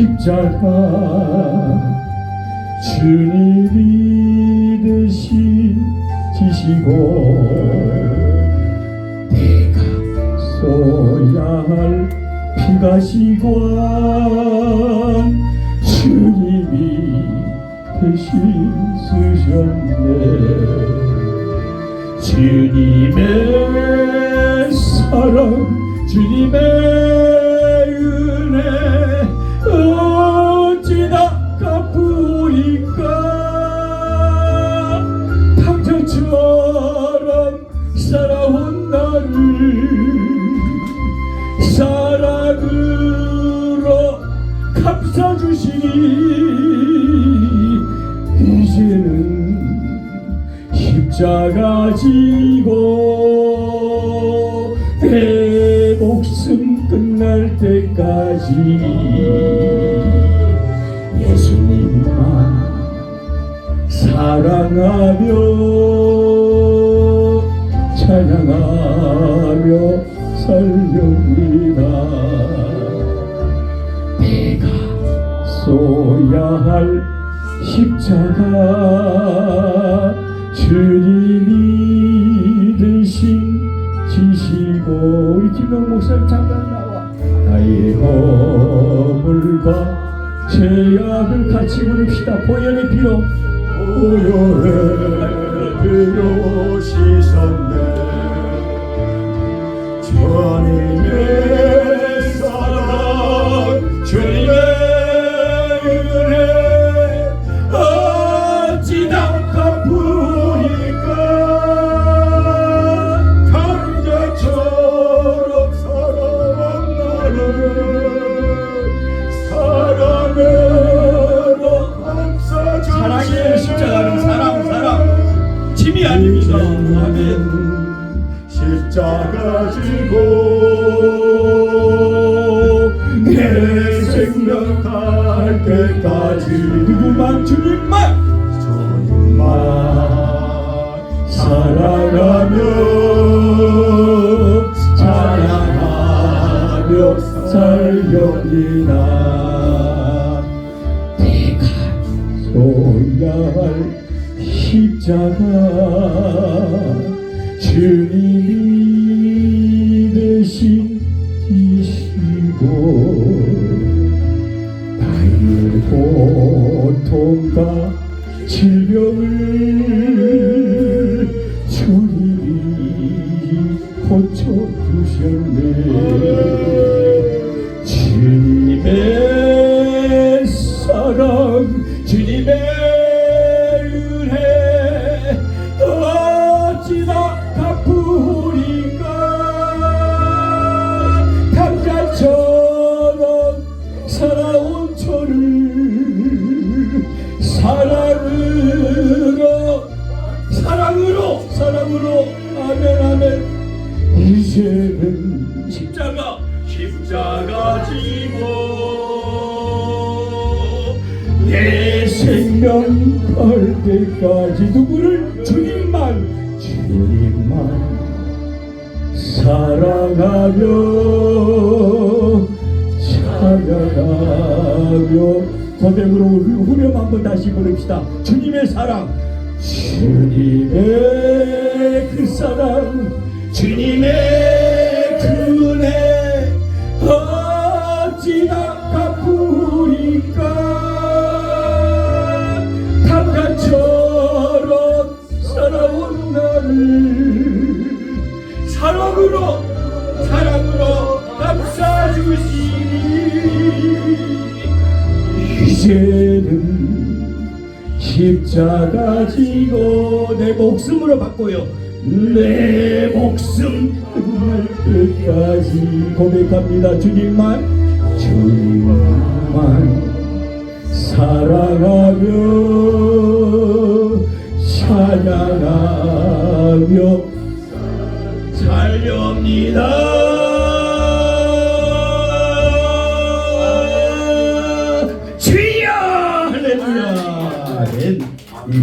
십자가. 주님이 대신 지시고 내가 쏘야 할 피가 시관. 주님이 대신 쓰셨네. 주님의 사랑 주님의 살아온 나를 사랑으로 감싸주시니 이제는 십자가 지고 내 목숨 끝날 때까지 예수님만 사랑하며 찬양하며 살렵니다. 내가 쏘야 할 십자가 주님이 대신 지시고 우리 김영 목사님 잠깐 나와. 나의 허물과 죄악을 같이 부릅시다. 보혈의 피로. 보혈의 씻었네. 주님의 가 지고 내 생명 갈 때까지 누구만 주님만 주님만 사랑하며 찬양하며 살렵니다 내가 쏘야 할 십자가 주님이 질병을 십자가 십자가 지고 내 생명 갈 때까지 누구를? 주님만. 주님만 사랑하며 찬양하며 고백으로 후- 후렴 한번 다시 부릅시다. 주님의 사랑 주님의 그 사랑 주님의 이제는 십자가 지고 내 목숨으로 바꿔요. 내 목숨 끝까지 고백합니다. 주님만 주님만 사랑하며 찬양하며 살렵니다.